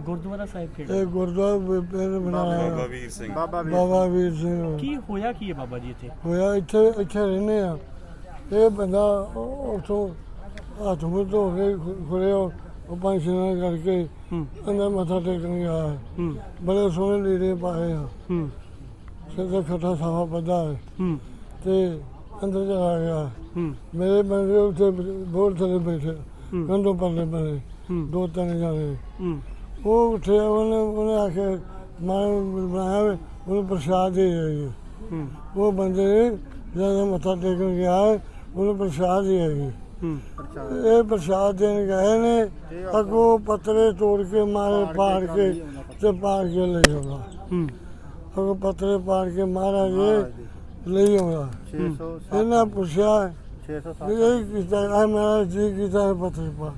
ਗੁਰਦੁਆਰਾ ਸਾਹਿਬ ਕਿਹੜਾ? ਇਹ ਗੁਰਦੁਆਰਾ ਬਣਾਇਆ ਬਾਬਾ ਵੀਰ ਸਿੰਘ। ਬਾਬਾ ਵੀਰ ਸਿੰਘ। ਕੀ ਹੋਇਆ ਕੀ ਹੈ ਬਾਬਾ ਜੀ ਇੱਥੇ? ਹੋਇਆ ਇੱਥੇ ਇੱਥੇ ਰਹਿੰਦੇ ਆ। ਇਹ ਬੰਦਾ ਉ- ਉੱਥੋਂ ਹੱਥ ਮੁੱਧ ਧੋ ਕੇ ਖੁਰੇ ਉਹ ਪੰਜ ਛੇ ਕਰਕੇ ਹੂੰ। ਅੰਦਰ ਮੱਥਾ ਟੇਕਣ ਗਿਆ। ਹੈ। ਹੂੰ ਬੜੇ ਸੋਹਣੇ ਲੀੜੇ ਪਾਏ ਆ। ਹੂੰ। ਸਿਰ ਤੇ ਖੱਟਾ ਸਾਫਾ ਬੱਧਾ ਹੈ। ਹੂੰ। ਤੇ ਅੰਦਰ ਚਲਾ ਗਿਆ। ਹੂੰ। ਮੇਰੇ ਬੰਦੇ ਉੱਤੇ ਬੋਲ ਥੱਲੇ ਬੈਠੇ। ਕੰਧੋਂ ਪਰਲੇ ਬਣੇ ਹੂੰ ਦੋ ਤਿੰਨ ਜਾਣੇ। ਹੂੰ। ਉਹ ਉੱਠਿਆ ਉਹਨੇ ਉਹਨੇ ਆ ਕੇ ਮੈਂ ਬਣਾਇਆ ਵੀ ਉਹਨੂੰ ਪ੍ਰਸ਼ਾਦ ਦੇ ਹੂੰ। ਉਹ ਬੰਦੇ ਜਦੋਂ ਮੱਥਾ ਟੇਕਣ ਗਿਆ ਉਹਨੂੰ ਪ੍ਰਸ਼ਾਦ ਦੇ ਹੂੰ। ਇਹ ਪ੍ਰਸ਼ਾਦ ਦੇਣ ਗਏ ਨੇ ਅੱਗੋਂ ਪੱਤਰੇ ਤੋੜ ਕੇ ਮਾਰੇ ਪਾੜ ਕੇ ਤੇ ਪਾੜ ਕੇ ਲੈ ਆਉਂਦਾ। ਹੂੰ। ਅੱਗੋਂ ਪੱਤਰੇ ਪਾੜ ਕੇ ਮਹਾਰਾਜ ਲੈ ਆਉਂਦਾ। 600 ਇਹਨਾਂ ਪੁੱਛਿਆ 607 ਵੀ ਇਹ ਕੀਤਾ? ਆ ਮੇਰਾ ਜੀ ਕੀਤਾ ਪੱਤਰੇ ਪਾੜ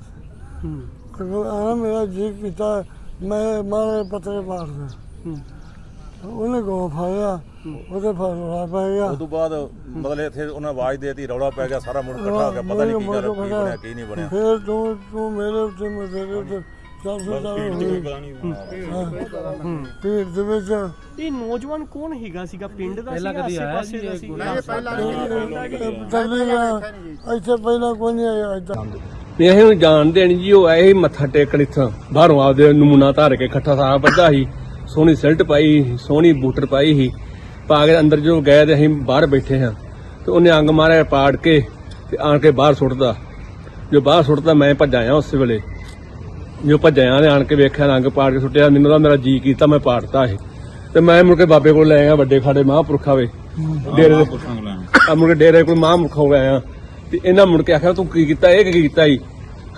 ਹੂੰ। ਅੱਗੋਂ ਆ ਮੇਰਾ ਜੀ ਕੀਤਾ ਮੈਂ ਮਾਰੇ ਪੱਤਰੇ ਪਾੜਦਾ ਹੂੰ। ਉਹਨੇ ਗੋ ਫਾਇਆ ਉਹਦੇ ਫਾਇਆ ਪੈ ਗਿਆ। ਉਸ ਤੋਂ ਬਾਅਦ ਮਤਲਬ ਇੱਥੇ ਉਹਨਾਂ ਆਵਾਜ਼ ਦੇਤੀ ਰੌਲਾ ਪੈ ਗਿਆ ਸਾਰਾ ਮੁੰਡਾ ਇਕੱਠਾ ਹੋ ਗਿਆ ਪਤਾ ਨਹੀਂ ਕੀ ਕਰ ਕੀ ਬਣਿਆ ਕੀ ਨਹੀਂ ਬਣਿਆ। ਫਿਰ ਤੂੰ ਤੂੰ ਮੇਰੇ ਉੱਤੇ ਮੈਂ ਤੇਰੇ ਉੱਤੇ ਭੀੜ ਦੇ ਵਿੱਚ। ਇਹ ਨੌਜਵਾਨ ਕੌਣ ਹੈਗਾ ਸੀਗਾ? ਪਿੰਡ ਦਾ ਸੀਗਾ ਆਸੇ ਪਾਸੇ ਦਾ ਸੀ। ਇੱਥੇ ਪਹਿਲਾਂ ਕੋਈ ਨਹੀਂ ਆਇਆ ਇੱਦਾਂ ਵੀ ਅਸੀਂ ਨੂੰ ਜਾਣ ਦੇਣੀ ਜੀ ਉਹ ਆਏ ਸੀ ਮੱਥਾ ਟੇਕਣ ਇੱਥੋਂ। ਬਾਹਰੋਂ ਆਪਦੇ ਨਮੂਨਾ ਧਾਰ ਕੇ ਇਕੱਠਾ ਸਾਰਾ ਬੱਧਾ ਸੀ। ਸੋਹਣੀ ਸਿਲਟ ਪਾਈ ਸੀ, ਸੋਹਣੀ ਬੂਟਰ ਪਾਈ ਸੀ। ਪਾ ਕੇ ਅੰਦਰ ਜੋ ਗਏ ਤੇ ਅਸੀਂ ਬਾਹਰ ਬੈਠੇ ਹਾਂ। ਤੇ ਉਹਨੇ ਅੰਗ ਮਾਰਿਆ ਪਾੜ ਕੇ ਤੇ ਆਣ ਕੇ ਬਾਹਰ ਸੁੱਟਦਾ। ਜੋ ਬਾਹਰ ਸੁੱਟਦਾ ਮੈਂ ਭੱਜ ਆਇਆ ਉਸ ਵੇਲੇ। ਜੋ ਭੱਜਿਆ ਨੇ ਆਣ ਕੇ ਵੇਖਿਆ ਰੰਗ ਪਾੜ ਕੇ ਸੁੱਟਿਆ ਮੈਨੂੰ ਤਾਂ ਮੇਰਾ ਜੀ ਕੀਤਾ ਮੈਂ ਪਾੜਤਾ ਇਹ। ਤੇ ਮੈਂ ਮੁੜ ਕੇ ਬਾਬੇ ਕੋਲ ਲੈ ਆਇਆ ਵੱਡੇ ਖਾੜੇ ਮਹਾਂਪੁਰਖਾ ਵੇ। ਡੇਰੇ ਦੇ ਆ ਮੁੜ ਕੇ ਡੇਰੇ ਕੋਲ ਮਹਾਂਪੁਰਖਾ ਹੋ ਆਇਆ। ਤੇ ਇਹਨਾਂ ਮੁੜ ਕੇ ਆਖਿਆ ਤੂੰ ਕੀ ਕੀਤਾ? ਇਹ ਕੀ ਕੀਤਾ ਜੀ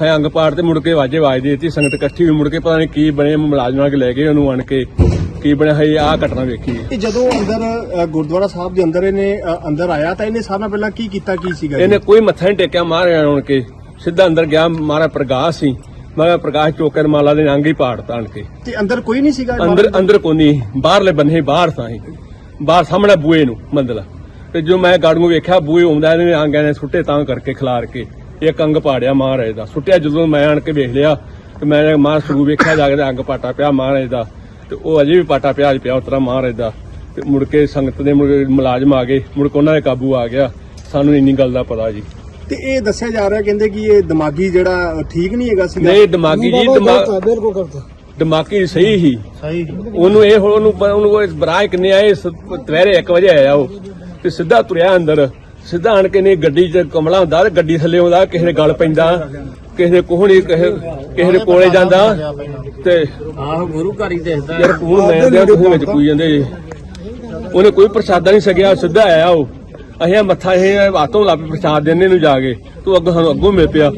ਹੈ ਅੰਗ ਪਾੜ ਤੇ ਮੁੜ ਕੇ ਵਾਜੇ ਵਾਜ ਦੇਤੀ ਸੰਗਤ ਇਕੱਠੀ ਹੋਈ ਮੁੜ ਕੇ ਪਤਾ ਨਹੀਂ ਕੀ ਬਣੇ ਮੁਲਾਜ਼ਮਾਂ ਕੇ ਲੈ ਗਏ ਉਹਨੂੰ ਆਣ ਕੇ। ਕੀ ਬਣਿਆ ਹੈ ਆਹ ਘਟਨਾ ਵੇਖੀ। ਹੈ। ਇਹ ਜਦੋਂ ਅੰਦਰ ਗੁਰਦੁਆਰਾ ਸਾਹਿਬ ਦੇ ਅੰਦਰ ਇਹਨੇ ਅੰਦਰ ਆਇਆ ਤਾਂ ਇਹਨੇ ਸਾਰਾ ਪਹਿਲਾਂ ਕੀ ਕੀਤਾ ਕੀ ਸੀਗਾ ਜੀ? ਇਹਨੇ ਕੋਈ ਮੱਥਾ ਨਹੀਂ ਟੇਕਿਆ ਮਾਰਿਆ ਆਣ ਕੇ। ਸਿੱਧਾ ਅੰਦਰ ਗਿਆ ਮਾਰਾ ਪ੍ਰਕਾਸ਼ ਸੀ। ਮੈਂ ਪ੍ਰਕਾਸ਼ ਚੋਕਰ ਮਾਲਾ ਦੇ ਅੰਗ ਹੀ ਪਾੜਤਾ ਆਣ ਕੇ। ਤੇ ਅੰਦਰ ਕੋਈ ਨਹੀਂ ਸੀਗਾ ਅੰਦਰ ਅੰਦਰ ਕੋਨੀ ਬਾਹਰਲੇ ਬੰਨੇ ਬਾਹਰ ਸਾਂ ਬਾਹਰ ਸਾਹਮਣੇ ਬੂਏ ਨੂੰ ਮੰਦਲਾ ਤੇ ਜੋ ਮੈਂ ਗਾੜੂ ਨੂੰ ਵੇਖਿਆ ਬੂਏ ਆਉਂਦਾ ਇਹਨੇ ਆਂਗਿਆਂ ਨੇ ਸੁੱਟੇ ਤਾਂ ਕਰਕੇ ਖਿਲਾਰ ਕੇ। ਇੱਕ ਅੰਗ ਪਾੜਿਆ ਮਹਾਰਾਜ ਦਾ। ਸੁੱਟਿਆ ਜਦੋਂ ਮੈਂ ਆਣ ਕੇ ਵੇਖ ਲਿਆ ਤੇ ਮੈਂ ਮਾਂ ਸਰੂ ਵੇਖਿਆ ਜਾ ਕੇ ਅੰਗ ਪਾਟਾ ਪਿਆ ਮਹਾਰਾਜ ਦਾ। ਤੇ ਉਹ ਅਜੇ ਵੀ ਪਾਟਾ ਪਿਆ ਅੱਜ ਪਿਆ ਉਤਰਾ ਮਹਾਰਾਜ ਦਾ। ਤੇ ਮੁੜ ਕੇ ਸੰਗਤ ਦੇ ਮੁਲਾਜ਼ਮ ਆ ਗਏ। ਮੁੜ ਕੇ ਉਹਨਾਂ ਦੇ ਕਾਬੂ ਆ ਗਿਆ। ਸਾਨੂੰ ਇੰਨੀ ਗੱਲ ਦਾ ਪਤਾ ਜੀ। ਤੇ ਇਹ ਦੱਸਿਆ ਜਾ ਰਿਹਾ ਕਹਿੰਦੇ ਕਿ ਇਹ ਦਿਮਾਗੀ ਜਿਹੜਾ ਠੀਕ ਨਹੀਂ ਹੈਗਾ ਸੀਗਾ। ਨਹੀਂ ਦਿਮਾਗੀ ਜੀ ਦਿਮਾਗ ਬਿਲਕੁਲ ਕਰਦਾ ਦਿਮਾਗੀ ਸਹੀ ਹੀ ਸਹੀ। ਉਹਨੂੰ ਇਹ ਹੁਣ ਉਹਨੂੰ ਉਹਨੂੰ ਉਹ ਬਰਾਹ ਕਿੰਨੇ ਆਏ ਦੁਪਹਿਰੇ 1 ਵਜੇ ਆਇਆ ਉਹ। ਤੇ ਸਿੱਧਾ ਤੁਰਿਆ ਅੰਦਰ। ਸਿੱਧਾ ਆਣ ਕੇ ਨੇ ਗੱਡੀ 'ਚ ਕਮਲਾ ਹੁੰਦਾ ਤੇ ਗੱਡੀ ਥੱਲੇ ਆਉਂਦਾ ਕਿਸੇ ਦੇ ਗਲ ਪੈਂਦਾ ਕਿਸੇ ਦੇ ਕੋਹਣੀ ਕਿਸੇ ਕਿਸੇ ਦੇ ਕੋਲੇ ਜਾਂਦਾ। ਤੇ ਆਹੋ ਗੁਰੂ ਘਰ ਹੀ ਦੇਖਦਾ। ਯਾਰ ਕੋਹਣ ਮੈਂ ਦੇ ਤੁਸੀਂ ਵਿੱਚ ਕੋਈ ਜਾਂਦੇ ਉਹਨੇ ਕੋਈ ਪ੍ਰਸ਼ਾਦਾ ਨਹੀਂ ਸਕਿਆ ਸਿੱਧਾ ਆਇਆ ਉਹ। ਅਸੀਂ ਮੱਥਾ ਇਹ ਹੱਥੋਂ ਲਾ ਕੇ ਪ੍ਰਸ਼ਾਦ ਦੇਣੇ ਨੂੰ ਜਾ ਕੇ। ਤੂੰ ਅੱਗੋਂ ਸਾਨੂੰ ਅੱਗੋਂ ਮਿਲ ਪਿਆ।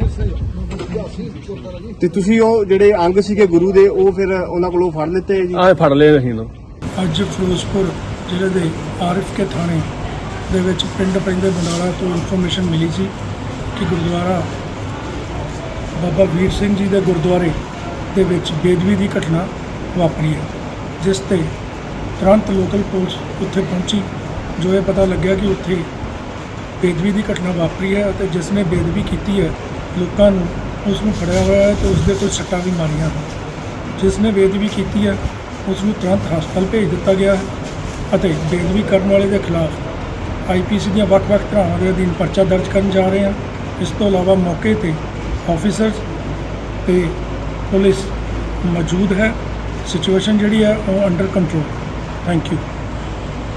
ਤੇ ਤੁਸੀਂ ਉਹ ਜਿਹੜੇ ਅੰਗ ਸੀਗੇ ਗੁਰੂ ਦੇ ਉਹ ਫਿਰ ਉਹਨਾਂ ਕੋਲੋਂ ਫੜ ਲਿੱਤੇ ਜੀ? ਆਹ ਫੜ ਲਏ ਅਸੀਂ ਨੂੰ ਅੱਜ ਫਿਰੋਜ਼ਪੁਰ ਜ਼ਿਲ੍ਹੇ ਦੇ ਆਰਿਫ ਕੇ ਥਾਣੇ ਦੇ ਵਿੱਚ ਪਿੰਡ ਪੈਂਦੇ ਬੰਡਾਲਾ ਤੋਂ ਇਨਫੋਰਮੇਸ਼ਨ ਮਿਲੀ ਸੀ ਕਿ ਗੁਰਦੁਆਰਾ ਬਾਬਾ ਵੀਰ ਸਿੰਘ ਜੀ ਦੇ ਗੁਰਦੁਆਰੇ ਦੇ ਵਿੱਚ ਬੇਦਬੀ ਦੀ ਘਟਨਾ ਵਾਪਰੀ ਹੈ ਜਿਸ ਤੇ ਤੁਰੰਤ ਲੋਕਲ ਪੁਲਿਸ ਉੱਥੇ ਪਹੁੰਚੀ। ਜੋ ਇਹ ਪਤਾ ਲੱਗਿਆ ਕਿ ਉੱਥੇ ਬੇਦਬੀ ਦੀ ਘਟਨਾ ਵਾਪਰੀ ਹੈ ਅਤੇ ਜਿਸ ਨੇ ਬੇਦਬੀ ਕੀਤੀ ਹੈ, ਲੋਕਾਂ ਨੂੰ ਉਸ ਨੂੰ ਫੜਿਆ ਹੋਇਆ ਹੈ ਤੇ ਉਸ ਦੇ ਕੋਈ ਸੱਟਾਂ ਵੀ ਮਾਰੀਆਂ ਹਨ। ਜਿਸ ਨੇ ਬੇਦਬੀ ਕੀਤੀ ਹੈ ਉਸ ਨੂੰ ਤੁਰੰਤ ਹਸਪਤਾਲ ਭੇਜ ਦਿੱਤਾ ਗਿਆ ਹੈ ਅਤੇ ਬੇਦਬੀ ਕਰਨ ਵਾਲੇ ਦੇ ਖਿਲਾਫ ਆਈਪੀਸੀ ਦੀਆਂ ਵੱਖ-ਵੱਖ ਧਾਰਾਵਾਂ ਦੇ ਅਧੀਨ ਪਰਚਾ ਦਰਜ ਕਰਨ ਜਾ ਰਹੇ ਹਾਂ। ਇਸ ਤੋਂ ਇਲਾਵਾ ਮੌਕੇ ਤੇ ਆਫੀਸਰਸ ਤੇ ਪੁਲਿਸ ਮੌਜੂਦ ਹੈ। ਸਿਚੁਏਸ਼ਨ ਜਿਹੜੀ ਹੈ, ਉਹ ਅੰਡਰ ਕੰਟਰੋਲ ਥੈਂਕ ਯੂ